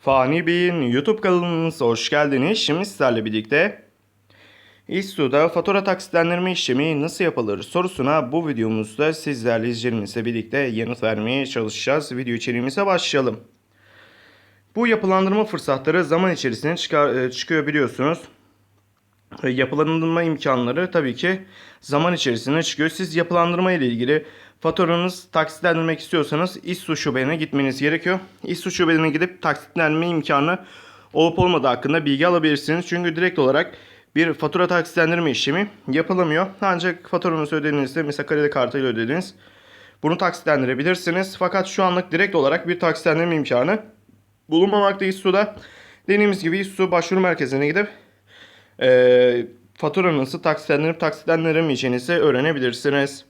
Fani Bey'in YouTube kanalımıza hoş geldiniz. Şimdi sizlerle birlikte İSTU'da fatura taksitlendirme işlemi nasıl yapılır sorusuna bu videomuzda sizlerle izleyicilerimizle birlikte yanıt vermeye çalışacağız. Video içeriğimize başlayalım. Bu yapılandırma fırsatları zaman içerisinde çıkar, e, çıkıyor biliyorsunuz. E, Yapılandırma imkanları tabii ki zaman içerisinde çıkıyor. Siz yapılandırma ile ilgili faturanız taksitlendirmek istiyorsanız İSSU şubelerine gitmeniz gerekiyor. İSSU şubelerine gidip taksitlendirme imkanı olup olmadığı hakkında bilgi alabilirsiniz. Çünkü direkt olarak bir fatura taksitlendirme işlemi yapılamıyor. Ancak faturanızı ödediğinizde mesela kredi kartıyla ödediniz. Bunu taksitlendirebilirsiniz. Fakat şu anlık direkt olarak bir taksitlendirme imkanı bulunmamakta İSSU'da. Dediğimiz gibi İSSU başvuru merkezine gidip e, faturanızı taksitlendirip taksitlendiremeyeceğinizi öğrenebilirsiniz.